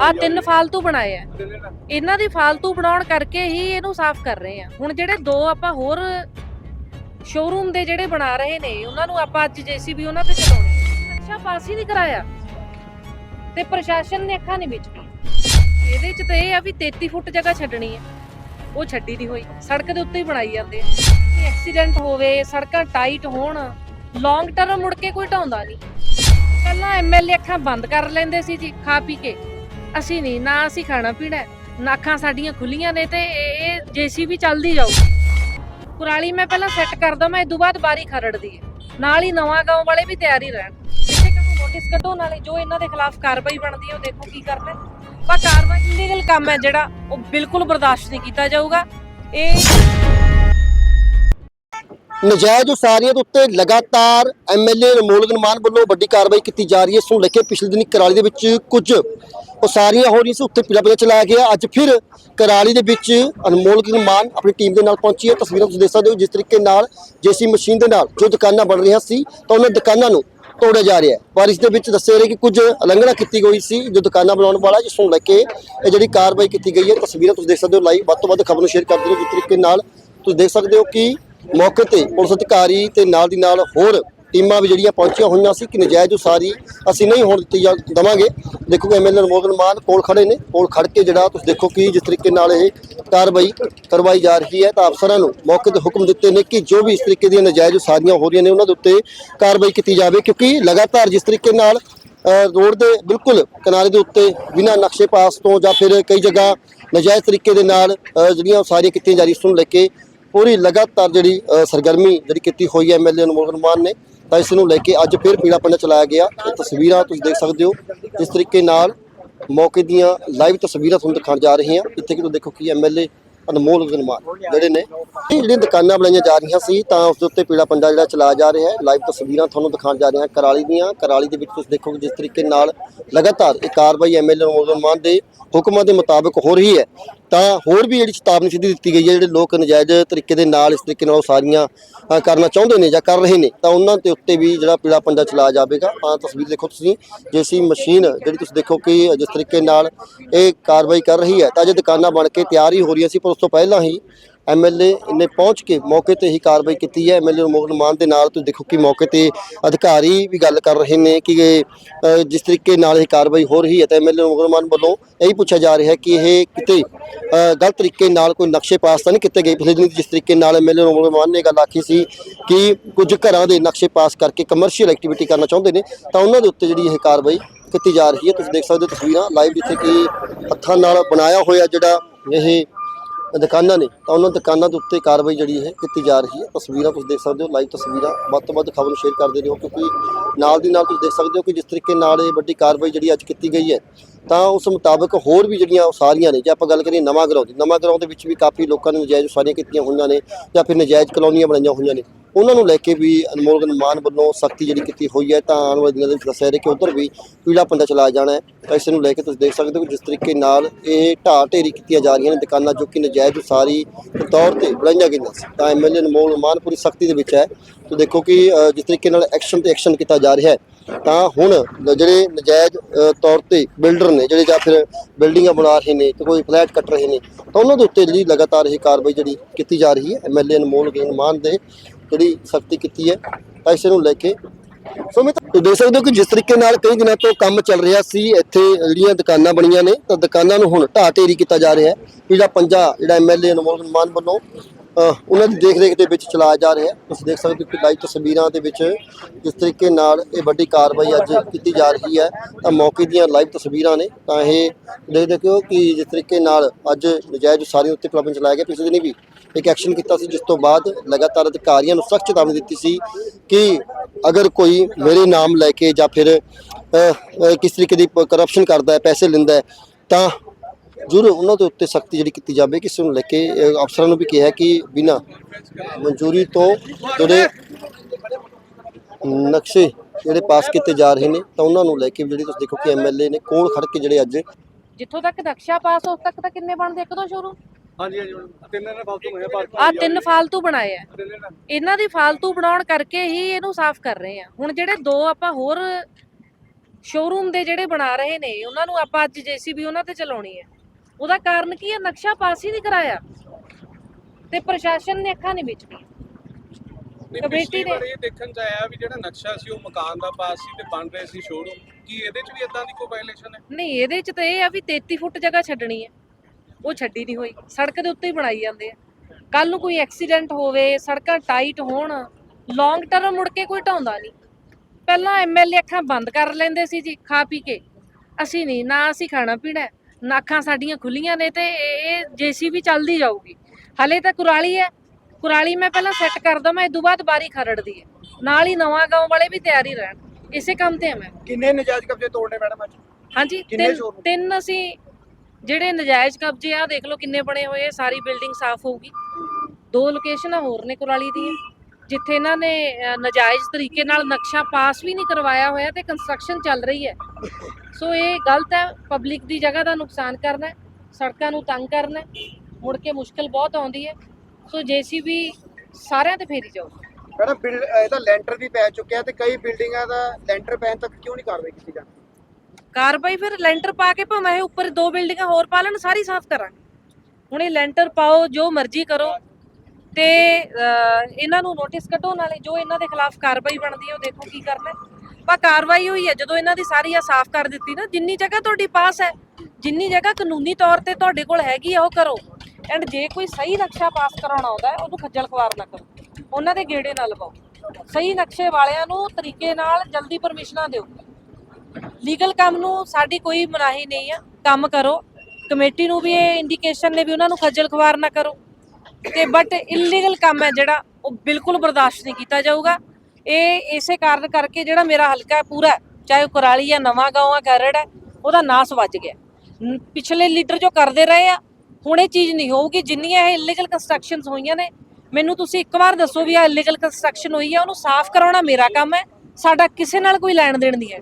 ਆ ਤਿੰਨ ਫਾਲਤੂ ਬਣਾਏ ਆ। ਇਹਨਾਂ ਦੀ ਫਾਲਤੂ ਬਣਾਉਣ ਕਰਕੇ ਹੀ ਇਹਨੂੰ ਸਾਫ਼ ਕਰ ਰਹੇ ਆ। ਹੁਣ ਜਿਹੜੇ ਦੋ ਆਪਾਂ ਹੋਰ ਸ਼ੋਰੂਮ ਦੇ ਜਿਹੜੇ ਬਣਾ ਰਹੇ ਨੇ, ਉਹਨਾਂ ਨੂੰ ਆਪਾਂ ਅੱਜ ਜੀਸੀਬੀ ਉਹਨਾਂ ਤੇ ਚਲਾਉਣੀ ਨਕਸ਼ਾ ਪਾਸ ਹੀ ਨਹੀਂ ਕਰਾਇਆ। ਤੇ ਪ੍ਰਸ਼ਾਸਨ ਨੇ ਅੱਖਾਂ ਨਹੀਂ ਵਿੱਚ ਇਹਦੇ ਚ ਤਾਂ ਇਹ ਆ ਵੀ 33 ਫੁੱਟ ਜਗ੍ਹਾ ਛੱਡਣੀ ਹੈ ਉਹ ਛੱਡੀ ਨਹੀਂ ਹੋਈ। ਸੜਕ ਦੇ ਉੱਤੇ ਹੀ ਬਣਾਈ ਜਾਂਦੇ ਆ। ਐਕਸੀਡੈਂਟ ਹੋਵੇ, ਸੜਕਾਂ ਟਾਈਟ ਹੋਣ ਲੌਂਗ ਟਰਮ ਮੁੜ ਕੇ ਕੋਈ ਢਾਉਂਦਾ ਨਹੀਂ। ਪਹਿਲਾਂ ਐਮਐਲਏ ਅੱਖਾਂ ਬੰਦ ਕਰ ਲੈਂਦੇ ਸੀ ਜੀ, ਖਾ ਪੀ ਕੇ। ਅਸੀਂ ਨਹੀਂ ਨਾ ਅਸੀਂ ਖਾਣਾ ਪੀਣਾ ਹੈ, ਨਾ ਅੱਖਾਂ ਸਾਡੀਆਂ ਖੁੱਲੀਆਂ ਨੇ ਤੇ ਇਹ ਜੀਸੀਬੀ ਚੱਲਦੀ ਜਾਊ। ਕੁਰਾਲੀ ਮੈਂ ਪਹਿਲਾਂ ਸੈੱਟ ਕਰ ਦਵਾਂ ਇਹ ਤੋਂ ਬਾਅਦ ਬਾਰੀ ਖਰੜਦੀ ਹੈ ਨਾਲ ਹੀ ਨਵਾਂ ਗਾਉਂ ਵਾਲੇ ਵੀ ਤਿਆਰ ਹੀ ਰਹਿਣ। ਇੱਥੇ ਕਿਉਂ ਨੋਟਿਸ ਕੱਢੋ ਨਾਲੇ ਜੋ ਇਹਨਾਂ ਦੇ ਖਿਲਾਫ ਕਾਰਵਾਈ ਬਣਦੀ ਹੈ ਉਹ ਦੇਖੋ ਕੀ ਕਰਦੇ ਪਰ ਕਾਰਵਾਈ ਇਲੀਗਲ ਕੰਮ ਹੈ ਜਿਹੜਾ ਉਹ ਬਿਲਕੁਲ ਬਰਦਾਸ਼ਤ ਨਹੀਂ ਕੀਤਾ ਜਾਊਗਾ। ਇਹ ਨਜਾਇਜ਼ ਉਸਾਰੀਆਂ ਦੇ ਉੱਤੇ ਲਗਾਤਾਰ ਐਮਐਲਏ ਅਨਮੋਲ ਗਨਮਾਨ ਵੱਲੋਂ ਵੱਡੀ ਕਾਰਵਾਈ ਕੀਤੀ ਜਾ ਰਹੀ ਹੈ। ਇਸ ਨੂੰ ਲੈ ਕੇ ਪਿਛਲੇ ਦਿਨੀ ਕਰਾਲੀ ਦੇ ਵਿੱਚ ਕੁਝ ਉਹ ਸਾਰੀਆਂ ਹੋ ਰਹੀਆਂ ਸੀ ਉੱਥੇ ਪੀਲਾ ਪਤਾ ਚਲਾਇਆ ਗਿਆ। ਅੱਜ ਫਿਰ ਕਰਾਲੀ ਦੇ ਵਿੱਚ ਅਨਮੋਲ ਗਨਮਾਨ ਆਪਣੀ ਟੀਮ ਦੇ ਨਾਲ ਪਹੁੰਚੀ ਹੈ। ਤਸਵੀਰਾਂ ਤੁਸੀਂ ਦੇਖ ਸਕਦੇ ਹੋ ਜਿਸ ਤਰੀਕੇ ਨਾਲ ਜੇਸੀ ਮਸ਼ੀਨ ਦੇ ਨਾਲ ਜੋ ਦੁਕਾਨਾਂ ਬਣ ਰਹੀਆਂ ਸੀ, ਤਾਂ ਉਹਨਾਂ ਦੁਕਾਨਾਂ ਨੂੰ ਤੋੜਿਆ ਜਾ ਰਿਹਾ ਹੈ। ਪਰ ਇਸ ਦੇ ਵਿੱਚ ਦੱਸਿਆ ਰਿਹਾ ਕਿ ਕੁਝ ਉਲੰਘਣਾ ਕੀਤੀ ਗਈ ਸੀ, ਜੋ ਦੁਕਾਨਾਂ ਬਣਾਉਣ ਵਾਲਾ ਜਿਸ ਨੂੰ ਲੈ ਕੇ ਇਹ ਜਿਹੜੀ ਕਾਰਵਾਈ ਕੀਤੀ ਗਈ ਹੈ। ਤਸਵੀਰਾਂ ਤੁਸੀਂ ਦੇਖ ਸਕਦੇ ਹੋ ਲਾਈਵ ਵੱਧ ਤੋਂ ਵੱਧ ਖਬਰ ਨੂੰ ਸ਼ੇਅਰ ਕਰਦੇ ਰਹੋ। ਜਿਸ ਤਰੀਕੇ ਨਾਲ ਤੁਸੀਂ ਦੇਖ ਸਕਦੇ ਹੋ ਕਿ ਮੌਕੇ ਤੇ ਪੁਲਿਸ ਅਧਿਕਾਰੀ ਤੇ ਨਾਲ ਦੀ ਨਾਲ ਹੋਰ ਟੀਮਾਂ ਵੀ ਜਿਹੜੀਆਂ ਪਹੁੰਚੀਆਂ ਹੋਈਆਂ ਸੀ ਕਿ ਨਜਾਇਜ਼ ਉਸਾਰੀ ਅਸੀਂ ਨਹੀਂ ਹੋਣ ਦਿੱਤੀ ਜਾ- ਦੇਵਾਂਗੇ। ਦੇਖੋ ਕਿ ਐਮਐਲਏ ਮੋਗਨ ਮਾਨ ਕੋਲ ਖੜੇ ਨੇ, ਕੋਲ ਖੜ ਕੇ ਜਿਹੜਾ ਤੁਸੀਂ ਦੇਖੋ ਕਿ ਜਿਸ ਤਰੀਕੇ ਨਾਲ ਇਹ ਕਾਰਵਾਈ ਕਰਵਾਈ ਜਾ ਰਹੀ ਹੈ ਤਾਂ ਅਫਸਰਾਂ ਨੂੰ ਮੌਕੇ ਤੇ ਹੁਕਮ ਦਿੱਤੇ ਨੇ ਕਿ ਜੋ ਵੀ ਇਸ ਤਰੀਕੇ ਦੀਆਂ ਨਜਾਇਜ਼ ਉਸਾਰੀਆਂ ਹੋ ਰਹੀਆਂ ਨੇ ਉਹਨਾਂ ਦੇ ਉੱਤੇ ਕਾਰਵਾਈ ਕੀਤੀ ਜਾਵੇ ਕਿਉਂਕਿ ਲਗਾਤਾਰ ਜਿਸ ਤਰੀਕੇ ਨਾਲ ਰੋਡ ਦੇ ਬਿਲਕੁਲ ਕਿਨਾਰੇ ਦੇ ਉੱਤੇ ਬਿਨਾਂ ਨਕਸ਼ੇ ਪਾਸ ਤੋਂ ਜਾਂ ਫਿਰ ਕਈ ਜਗ੍ਹਾ ਨਜਾਇਜ਼ ਤਰੀਕੇ ਦੇ ਨਾਲ ਜਿਹੜੀਆਂ ਉਸਾਰੀਆਂ ਕੀਤੀਆਂ ਜਾ ਰਹੀਆਂ ਇਸ ਨੂੰ ਲੈ ਕੇ ਪੂਰੀ ਲਗਾਤਾਰ ਜਿਹੜੀ ਸਰਗਰਮੀ ਜਿਹੜੀ ਕੀਤੀ ਹੋਈ ਹੈ ਐਮਐਲਏ ਅਨਮੋਲ ਮਾਨ ਨੇ। ਤਾਂ ਇਸ ਨੂੰ ਲੈ ਕੇ ਅੱਜ ਫਿਰ ਪੀਲਾ ਪੰਡਾ ਚਲਾਇਆ ਗਿਆ। ਇਹ ਤਸਵੀਰਾਂ ਤੁਸੀਂ ਦੇਖ ਸਕਦੇ ਹੋ। ਜਿਸ ਤਰੀਕੇ ਨਾਲ ਮੌਕੇ ਦੀਆਂ ਲਾਈਵ ਤਸਵੀਰਾਂ ਤੁਹਾਨੂੰ ਦਿਖਾਉਣ ਜਾ ਰਹੇ ਹਾਂ ਇੱਥੇ ਕਿ ਤੁਸੀਂ ਦੇਖੋ ਕਿ ਐਮਐਲਏ ਅਨਮੋਲ ਗਨਮਾਨ ਜਿਹੜੇ ਨੇ ਇਹ ਜਿਹੜੀਆਂ ਦੁਕਾਨਾਂ ਬਣਾਈਆਂ ਜਾ ਰਹੀਆਂ ਸੀ, ਤਾਂ ਉਸ ਦੇ ਉੱਤੇ ਪੀੜਾ ਪੰਡਾ ਜਿਹੜਾ ਚਲਾਇਆ ਜਾ ਰਿਹਾ ਹੈ। ਲਾਈਵ ਤਸਵੀਰਾਂ ਤੁਹਾਨੂੰ ਦਿਖਾਉਣ ਜਾ ਰਹੇ ਹਾਂ ਕਰਾਲੀ ਦੀਆਂ। ਕਰਾਲੀ ਦੇ ਵਿੱਚ ਤੁਸੀਂ ਦੇਖੋ ਕਿ ਜਿਸ ਤਰੀਕੇ ਨਾਲ ਲਗਾਤਾਰ ਇਹ ਕਾਰਵਾਈ ਐਮਐਲਏ ਅਨਮੋਲ ਗਨਮਾਨ ਦੇ ਹੁਕਮਾਂ ਦੇ ਮੁਤਾਬਕ ਹੋ ਰਹੀ ਹੈ। ਤਾਂ ਹੋਰ ਵੀ ਜਿਹੜੀ ਚੇਤਾਵਨੀ ਸਿੱਧੀ ਦਿੱਤੀ ਗਈ ਹੈ, ਜਿਹੜੇ ਲੋਕ ਨਜਾਇਜ਼ ਤਰੀਕੇ ਦੇ ਨਾਲ ਇਸ ਤਰੀਕੇ ਨਾਲ ਉਸਾਰੀਆਂ ਕਰਨਾ ਚਾਹੁੰਦੇ ਨੇ ਜਾਂ ਕਰ ਰਹੇ ਨੇ, ਤਾਂ ਉਹਨਾਂ ਦੇ ਉੱਤੇ ਵੀ ਜਿਹੜਾ ਪੀਲਾ ਪੰਡਾ ਚਲਾਇਆ ਜਾਵੇਗਾ। ਤਾਂ ਤਸਵੀਰ ਦੇਖੋ ਤੁਸੀਂ ਜੇਸੀ ਮਸ਼ੀਨ ਜਿਹੜੀ ਤੁਸੀਂ ਦੇਖੋ ਕਿ ਜਿਸ ਤਰੀਕੇ ਨਾਲ ਇਹ ਕਾਰਵਾਈ ਕਰ ਰਹੀ ਹੈ, ਤਾਂ ਜੇ ਦੁਕਾਨਾਂ ਬਣ ਕੇ ਤਿਆਰ ਹੀ ਹੋ ਰਹੀਆਂ ਸੀ, ਪਰ ਉਸ ਤੋਂ ਪਹਿਲਾਂ ਹੀ ਐਮਐਲਏ ਨੇ ਪਹੁੰਚ ਕੇ ਮੌਕੇ ਤੇ ਹੀ ਕਾਰਵਾਈ ਕੀਤੀ ਹੈ। ਐਮਐਲਏ ਮੋਹਨ ਮਾਨ ਦੇ ਨਾਲ ਤੁਸੀਂ ਦੇਖੋ ਕਿ ਮੌਕੇ ਤੇ ਅਧਿਕਾਰੀ ਵੀ ਗੱਲ ਕਰ ਰਹੇ ਨੇ ਕਿ ਜਿਸ ਤਰੀਕੇ ਨਾਲ ਇਹ ਕਾਰਵਾਈ ਹੋ ਰਹੀ ਹੈ ਤਾਂ ਐਮਐਲਏ ਮੋਹਨ ਮਾਨ ਵੱਲੋਂ ਇਹੀ ਪੁੱਛਿਆ ਜਾ ਰਿਹਾ ਹੈ ਕਿ ਇਹ ਕਿਤੇ ਗਲਤ ਤਰੀਕੇ ਨਾਲ ਕੋਈ ਨਕਸ਼ੇ ਪਾਸ ਤਾਂ ਨਹੀਂ ਕੀਤੇ ਗਏ? ਪਿਛਲੇ ਦਿਨ ਜਿਸ ਤਰੀਕੇ ਨਾਲ ਐਮਐਲਏ ਮੋਹਨ ਮਾਨ ਨੇ ਗੱਲ ਆਖੀ ਸੀ ਕਿ ਕੁਝ ਘਰਾਂ ਦੇ ਨਕਸ਼ੇ ਪਾਸ ਕਰਕੇ ਕਮਰਸ਼ੀਅਲ ਐਕਟੀਵਿਟੀ ਕਰਨਾ ਚਾਹੁੰਦੇ ਨੇ, ਤਾਂ ਉਹਨਾਂ ਦੇ ਉੱਤੇ ਜਿਹੜੀ ਇਹ ਕਾਰਵਾਈ ਕੀਤੀ ਜਾ ਰਹੀ ਹੈ। ਤੁਸੀਂ ਦੇਖ ਸਕਦੇ ਹੋ ਤਸਵੀਰਾਂ ਲਾਈਵ ਜਿੱਥੇ ਕਿ ਹੱਥਾਂ ਨਾਲ ਬਣਾਇਆ ਹੋਇਆ ਜਿਹੜਾ ਇਹ ਦੁਕਾਨਾਂ ਨੇ, ਤਾਂ ਉਹਨਾਂ ਦੁਕਾਨਾਂ ਦੇ ਉੱਤੇ ਕਾਰਵਾਈ ਜਿਹੜੀ ਹੈ ਕੀਤੀ ਜਾ ਰਹੀ ਹੈ। ਤਸਵੀਰਾਂ ਤੁਸੀਂ ਦੇਖ ਸਕਦੇ ਹੋ, ਲਾਈਵ ਤਸਵੀਰਾਂ। ਵੱਧ ਤੋਂ ਵੱਧ ਖਬਰ ਨੂੰ ਸ਼ੇਅਰ ਕਰਦੇ ਰਹੋ, ਕਿਉਂਕਿ ਨਾਲ ਦੀ ਨਾਲ ਤੁਸੀਂ ਦੇਖ ਸਕਦੇ ਹੋ ਕਿ ਜਿਸ ਤਰੀਕੇ ਨਾਲ ਇਹ ਵੱਡੀ ਕਾਰਵਾਈ ਜਿਹੜੀ ਅੱਜ ਕੀਤੀ ਗਈ ਹੈ, ਤਾਂ ਉਸ ਮੁਤਾਬਕ ਹੋਰ ਵੀ ਜਿਹੜੀਆਂ ਉਸਾਰੀਆਂ ਨੇ, ਜੇ ਆਪਾਂ ਗੱਲ ਕਰੀਏ ਨਵਾਂ ਗਰਾਉਂ ਦੀ, ਨਵਾਂ ਗਰਾਉਂ ਦੇ ਵਿੱਚ ਵੀ ਕਾਫੀ ਲੋਕਾਂ ਨੇ ਨਜਾਇਜ਼ ਉਸਾਰੀਆਂ ਕੀਤੀਆਂ ਹੋਈਆਂ ਨੇ ਜਾਂ ਫਿਰ ਨਜਾਇਜ਼ ਕਲੋਨੀਆਂ ਬਣਾਈਆਂ ਹੋਈਆਂ ਨੇ। ਉਹਨਾਂ ਨੂੰ ਲੈ ਕੇ ਵੀ ਅਨਮੋਲ ਗਨਮਾਨ ਵੱਲੋਂ ਸਖਤੀ ਜਿਹੜੀ ਕੀਤੀ ਹੋਈ ਹੈ, ਤਾਂ ਆਉਣ ਵਾਲੇ ਦਿਨਾਂ ਦੇ ਵਿੱਚ ਦੱਸਿਆ ਰਿਹਾ ਕਿ ਉਧਰ ਵੀ ਪੀਲਾ ਪੰਡਾ ਚਲਾਇਆ ਜਾਣਾ ਹੈ। ਤਾਂ ਇਸ ਨੂੰ ਲੈ ਕੇ ਤੁਸੀਂ ਦੇਖ ਸਕਦੇ ਹੋ ਕਿ ਜਿਸ ਤਰੀਕੇ ਨਾਲ ਇਹ ਢਾਹ ਢੇਰੀ ਕੀਤੀਆਂ ਜਾ ਰਹੀਆਂ ਨੇ ਦੁਕਾਨਾਂ, ਜੋ ਕਿ ਨਜਾਇਜ਼ ਉਸਾਰੀ ਤੌਰ ਤੇ ਬਣਾਈਆਂ ਗਈਆਂ ਸੀ ਤਾਂ ਐਮਐਲਏ ਅਨਮੋਲ ਗਨਮਾਨ ਪੂਰੀ ਸਖਤੀ ਦੇ ਵਿੱਚ ਹੈ। ਤੋ ਦੇਖੋ ਕਿ ਜਿਸ ਤਰੀਕੇ ਨਾਲ ਐਕਸ਼ਨ ਤੇ ਐਕਸ਼ਨ ਕੀਤਾ ਜਾ ਰਿਹਾ ਹੈ, ਤਾਂ ਹੁਣ ਜਿਹੜੇ ਨਜਾਇਜ਼ ਤੌਰ ਤੇ ਬਿਲਡਰ ਨੇ, ਜਿਹੜੇ ਜਾਂ ਫਿਰ ਬਿਲਡਿੰਗਾਂ ਬਣਾ ਰਹੇ ਨੇ ਤੇ ਕੋਈ ਫਲੈਟ ਕੱਟ ਰਹੇ ਨੇ, ਤਾਂ ਉਹਨਾਂ ਦੇ ਉੱਤੇ ਜਿਹੜੀ ਲਗਾਤਾਰ ਇਹ ਕਾਰਵਾਈ ਜਿਹੜੀ ਕੀਤੀ ਜਾ ਰਹੀ ਹੈ ਐਮਐਲਏ ਅਨਮੋਲ ਗਨਮਾਨ ਦੇ ਜਿਹੜੀ ਸਖਤੀ ਕੀਤੀ ਹੈ, ਤਾਂ ਇਸ ਨੂੰ ਲੈ ਕੇ ਸੋ ਮੈਂ ਤੁਸੀਂ ਦੇਖ ਸਕਦੇ ਹੋ ਕਿ ਜਿਸ ਤਰੀਕੇ ਨਾਲ ਕਈ ਦਿਨਾਂ ਤੋਂ ਕੰਮ ਚੱਲ ਰਿਹਾ ਸੀ, ਇੱਥੇ ਜਿਹੜੀਆਂ ਦੁਕਾਨਾਂ ਬਣੀਆਂ ਨੇ, ਤਾਂ ਦੁਕਾਨਾਂ ਨੂੰ ਹੁਣ ਢਾਹ ਢੇਰੀ ਕੀਤਾ ਜਾ ਰਿਹਾ ਹੈ। ਜਿਹੜਾ ਪੰਜਾ, ਜਿਹੜਾ ਐਮਐਲਏ ਅਨਮੋਲ ਮਾਨ ਵੱਲੋਂ ਉਹਨਾਂ ਦੀ ਦੇਖ ਰੇਖ ਦੇ ਵਿੱਚ ਚਲਾਇਆ ਜਾ ਰਿਹਾ ਤੁਸੀਂ ਦੇਖ ਸਕਦੇ ਹੋ ਕਿ ਲਾਈਵ ਤਸਵੀਰਾਂ ਦੇ ਵਿੱਚ ਜਿਸ ਤਰੀਕੇ ਨਾਲ ਇਹ ਵੱਡੀ ਕਾਰਵਾਈ ਅੱਜ ਕੀਤੀ ਜਾ ਰਹੀ ਹੈ, ਤਾਂ ਮੌਕੇ ਦੀਆਂ ਲਾਈਵ ਤਸਵੀਰਾਂ ਨੇ, ਤਾਂ ਇਹ ਦੇਖ ਹੋ ਕਿ ਜਿਸ ਤਰੀਕੇ ਨਾਲ ਅੱਜ ਨਜਾਇਜ਼ ਉਸਾਰੀਆਂ ਉੱਤੇ ਪ੍ਰਬੰਧ ਚਲਾਇਆ ਗਿਆ ਪਿਛਲੇ ਦਿਨੀ ਵੀ ਇੱਕ ਐਕਸ਼ਨ ਕੀਤਾ ਸੀ, ਜਿਸ ਤੋਂ ਬਾਅਦ ਲਗਾਤਾਰ ਅਧਿਕਾਰੀਆਂ ਨੂੰ ਸਖਤ ਚੇਤਾਵਨੀ ਦਿੱਤੀ ਸੀ ਕਿ ਅਗਰ ਕੋਈ ਮੇਰੇ ਨਾਮ ਲੈ ਕੇ ਜਾਂ ਫਿਰ ਕਿਸ ਤਰੀਕੇ ਦੀ ਕਰਪਸ਼ਨ ਕਰਦਾ ਹੈ, ਪੈਸੇ ਲੈਂਦਾ ਹੈ, ਤਾਂ ਜ਼ਰੂਰ ਉਹਨਾਂ ਦੇ ਉੱਤੇ ਸਖਤੀ ਜਿਹੜੀ ਕੀਤੀ ਜਾਵੇ ਕਿਸੇ ਨੂੰ ਲੈ ਕੇ ਅਫਸਰਾਂ ਨੂੰ ਵੀ ਕਿਹਾ ਕਿ ਬਿਨਾਂ ਮਨਜ਼ੂਰੀ ਤੋਂ ਜਿਹੜੇ ਨਕਸ਼ੇ ਜਿਹੜੇ ਪਾਸ ਕੀਤੇ ਜਾ ਰਹੇ ਨੇ ਤਾਂ ਉਹਨਾਂ ਨੂੰ ਲੈ ਕੇ ਜਿਹੜੀ ਤੁਸੀਂ ਦੇਖੋ ਕਿ ਐਮਐਲਏ ਨੇ ਕੋਲ ਖੜ ਕੇ ਜਿਹੜੇ ਅੱਜ ਜਿੱਥੋਂ ਤੱਕ ਨਕਸ਼ਾ ਪਾਸ ਉਸ ਤੱਕ ਤਾਂ ਕਿੰਨੇ ਬਣਦੇ? ਇੱਕ ਦੋ ਸ਼ੋਰੂਮ ਹਾਂਜੀ ਹਾਂਜੀ ਤਿੰਨ ਨੇ ਫਾਲਤੂ ਹੋਏ ਪਾਰਕ ਆ ਤਿੰਨ ਫਾਲਤੂ ਬਣਾਏ ਆ। ਇਹਨਾਂ ਦੀ ਫਾਲਤੂ ਬਣਾਉਣ ਕਰਕੇ ਹੀ ਇਹਨੂੰ ਸਾਫ਼ ਕਰ ਰਹੇ ਆ। ਹੁਣ ਜਿਹੜੇ ਦੋ ਆਪਾਂ ਹੋਰ ਸ਼ੋਰੂਮ ਦੇ ਜਿਹੜੇ ਬਣਾ ਰਹੇ ਨੇ ਉਹਨਾਂ ਨੂੰ ਆਪਾਂ ਅੱਜ ਜੀਸੀਬੀ ਉਹਨਾਂ ਤੇ ਚਲਾਉਣੀ ਹੈ ਉਹਦਾ ਕਾਰਨ ਕੀ ਹੈ? ਨਕਸ਼ਾ ਪਾਸ ਹੀ ਨਹੀਂ ਕਰਾਇਆ। ਤੇ ਪ੍ਰਸ਼ਾਸਨ ਨੇ ਅੱਖਾਂ ਨਹੀਂ ਮੀਚਦੀਆਂ ਨਹੀਂ ਕਮੇਟੀ ਪਿਛਲੀ ਨੇ- ਵਾਰ ਇਹ ਦੇਖਣ ਚ ਆਇਆ ਵੀ ਜਿਹੜਾ ਨਕਸ਼ਾ ਸੀ ਉਹ ਮਕਾਨ ਦਾ ਪਾਸ ਸੀ ਤੇ ਬਣ ਰਹੇ ਸੀ ਸ਼ੋਰੂਮ ਕੀ ਇਹਦੇ ਚ ਵੀ ਇਦਾਂ ਦੀ ਕੋਈ ਵਾਇਲੇਸ਼ਨ ਹੈ? ਨਹੀਂ ਇਹਦੇ ਚ ਤਾਂ ਇਹ ਆ ਵੀ 33 ਫੁੱਟ ਜਗ੍ਹਾ ਛੱਡਣੀ ਹੈ। ਉਹ ਛੱਡੀ ਨਹੀਂ ਹੋਈ। ਸੜਕ ਦੇ ਉੱਤੇ ਹੀ ਬਣਾਈ ਜਾਂਦੇ ਆ। ਕੱਲ ਨੂੰ ਕੋਈ ਐਕਸੀਡੈਂਟ ਹੋਵੇ ਸੜਕਾਂ ਟਾਈਟ ਹੋਣ ਲੌਂਗ ਟਰਮ ਮੁੜ ਕੇ ਕੋਈ ਢਾਉਂਦਾ ਨਹੀਂ। ਪਹਿਲਾਂ ਐਮਐਲਏ ਅੱਖਾਂ ਬੰਦ ਕਰ ਲੈਂਦੇ ਸੀ ਜੀ ਖਾ ਪੀ ਕੇ। ਅਸੀਂ ਨਹੀਂ ਨਾ ਅਸੀਂ ਖਾਣਾ ਪੀਣਾ। ਹੈ, ਨਾ ਅੱਖਾਂ ਸਾਡੀਆਂ ਖੁੱਲੀਆਂ ਨੇ ਤੇ ਇਹ ਜੀਸੀਬੀ ਚੱਲਦੀ ਜਾਊਗੀ। ਹਲੇ ਤਾਂ ਕੁਰਾਲੀ ਹੈ। ਕੁਰਾਲੀ ਮੈਂ ਪਹਿਲਾਂ ਸੈੱਟ ਕਰ ਦਵਾਂ ਇਸ ਤੋਂ ਬਾਅਦ ਬਾਰੀ ਖਰੜਦੀ ਹੈ। ਨਾਲ ਹੀ ਨਵਾਂ ਗਾਉਂ ਵਾਲੇ ਵੀ ਤਿਆਰੀ ਰਹਿਣ। ਇਸੇ ਕੰਮ ਤੇ ਮੈਂ। ਕਿੰਨੇ ਨਜਾਇਜ਼ ਕਬਜ਼ੇ ਤੋੜਨੇ ਮੈਡਮ ਅੱਜ? ਹਾਂਜੀ ਕਿੰਨੇ ਤਿੰਨ? ਤਿੰਨ ਅਸੀਂ ਜਿਹੜੇ ਨਜਾਇਜ਼ ਕਬਜ਼ੇ ਆ ਦੇਖ ਲਓ ਕਿੰਨੇ ਬਣੇ ਹੋਏ ਆ ਸਾਰੀ ਬਿਲਡਿੰਗ ਸਾਫ਼ ਹੋਊਗੀ। ਦੋ ਲੋਕੇਸ਼ਨਾਂ ਹੋਰ ਨੇ ਕੁਰਾਲੀ ਦੀਆਂ। ਜਿੱਥੇ ਇਹਨਾਂ ਨੇ ਨਜਾਇਜ਼ ਤਰੀਕੇ ਨਾਲ ਨਕਸ਼ਾ ਪਾਸ ਵੀ ਨਹੀਂ ਕਰਵਾਇਆ ਹੋਇਆ ਤੇ ਕੰਸਟਰਕਸ਼ਨ ਚੱਲ ਰਹੀ ਹੈ। ਸੋ ਇਹ ਗਲਤ ਹੈ ਪਬਲਿਕ ਦੀ ਜਗ੍ਹਾ ਦਾ ਨੁਕਸਾਨ ਕਰਨਾ ਸੜਕਾਂ ਨੂੰ ਤੰਗ ਕਰਨਾ ਮੁੜ ਕੇ ਮੁਸ਼ਕਲ ਬਹੁਤ ਆਉਂਦੀ ਹੈ। ਸੋ ਜੀਸੀਬੀ ਸਾਰਿਆਂ ਤੇ ਫੇਰੀ ਜਾਊ। ਮੈਡਮ ਇਹਦਾ ਲੈਂਟਰ ਵੀ ਪੈ ਚੁੱਕਿਆ ਤੇ ਕਈ ਬਿਲਡਿੰਗਾਂ ਦਾ ਲੈਂਟਰ ਪੈਣ ਤੱਕ ਕਿਉਂ ਨਹੀਂ ਕਾਰਵਾਈ ਕੀਤੀ ਜਾਂਦੀ? ਕਾਰਵਾਈ ਫਿਰ ਲੈਂਟਰ ਪਾ ਕੇ ਭਾਵੇਂ ਉੱਪਰ ਦੋ ਬਿਲਡਿੰਗਾਂ ਹੋਰ ਪਾ ਲੈਣ ਸਾਰੀ ਸਾਫ਼ ਕਰਾਂਗੇ। ਹੁਣ ਇਹ ਲੈਂਟਰ ਪਾਓ ਜੋ ਮਰਜ਼ੀ ਕਰੋ ਤੇ ਇਹਨਾਂ ਨੂੰ ਨੋਟਿਸ ਕੱਢੋ ਨਾਲੇ ਜੋ ਇਹਨਾਂ ਦੇ ਖਿਲਾਫ ਕਾਰਵਾਈ ਬਣਦੀ ਹੈ ਉਹ ਦੇਖੋ ਕੀ ਕਰਨਾ ਪਰ ਕਾਰਵਾਈ ਹੋਈ ਹੈ ਜਦੋਂ ਇਹਨਾਂ ਦੀ ਸਾਰੀ ਆ ਸਾਫ਼ ਕਰ ਦਿੱਤੀ ਨਾ ਜਿੰਨੀ ਜਗ੍ਹਾ ਤੁਹਾਡੀ ਪਾਸ ਹੈ ਜਿੰਨੀ ਜਗ੍ਹਾ ਕਾਨੂੰਨੀ ਤੌਰ ਤੇ ਤੁਹਾਡੇ ਕੋਲ ਹੈਗੀ ਆ ਉਹ ਕਰੋ। ਐਂਡ ਜੇ ਕੋਈ ਸਹੀ ਨਕਸ਼ਾ ਪਾਸ ਕਰਾਉਣਾ ਆਉਂਦਾ ਹੈ, ਉਹਨੂੰ ਖੱਜਲ ਖਵਾਰ ਨਾ ਕਰੋ। ਉਹਨਾਂ ਦੇ ਗੇੜੇ ਨਾਲ ਲਵਾਓ। ਸਹੀ ਨਕਸ਼ੇ ਵਾਲਿਆਂ ਨੂੰ ਤਰੀਕੇ ਨਾਲ ਜਲਦੀ ਪਰਮਿਸ਼ਨਾਂ ਦਿਓ। ਲੀਗਲ ਕੰਮ ਨੂੰ ਸਾਡੀ ਕੋਈ ਮਨਾਹੀ ਨਹੀਂ ਆ। ਕੰਮ ਕਰੋ। ਕਮੇਟੀ ਨੂੰ ਵੀ ਇਹ ਇੰਡੀਕੇਸ਼ਨ ਨੇ ਵੀ ਉਹਨਾਂ ਨੂੰ ਖੱਜਲ ਖਵਾਰ ਨਾ ਕਰੋ। ਤੇ ਬਟ ਇਲੀਗਲ ਕੰਮ ਹੈ ਜਿਹੜਾ, ਉਹ ਬਿਲਕੁਲ ਬਰਦਾਸ਼ਤ ਨਹੀਂ ਕੀਤਾ ਜਾਊਗਾ। ਇਹ ਇਸੇ ਕਾਰਨ ਕਰਕੇ ਜਿਹੜਾ ਮੇਰਾ ਹਲਕਾ ਹੈ ਪੂਰਾ, ਚਾਹੇ ਉਹ ਕੁਰਾਲੀ ਜਾਂ ਨਵਾਂ ਗਾਉਂ ਆ ਗਰੜ ਹੈ, ਉਹਦਾ ਨਾਸ ਵੱਜ ਗਿਆ। ਪਿਛਲੇ ਲੀਡਰ ਜੋ ਕਰਦੇ ਰਹੇ ਆ, ਹੁਣ ਇਹ ਚੀਜ਼ ਨਹੀਂ ਹੋਊਗੀ। ਜਿੰਨੀਆਂ ਇਹ ਇਲੀਗਲ ਕੰਸਟਰਕਸ਼ਨਸ ਹੋਈਆਂ ਨੇ, ਮੈਨੂੰ ਤੁਸੀਂ ਇੱਕ ਵਾਰ ਦੱਸੋ ਵੀ ਆ ਇਲੀਗਲ ਕੰਸਟਰਕਸ਼ਨ ਹੋਈ ਆ, ਉਹਨੂੰ ਸਾਫ਼ ਕਰਾਉਣਾ ਮੇਰਾ ਕੰਮ ਹੈ, ਸਾਡਾ ਕਿਸੇ ਨਾਲ ਕੋਈ ਲੈਣ ਦੇਣ ਨਹੀਂ ਹੈ।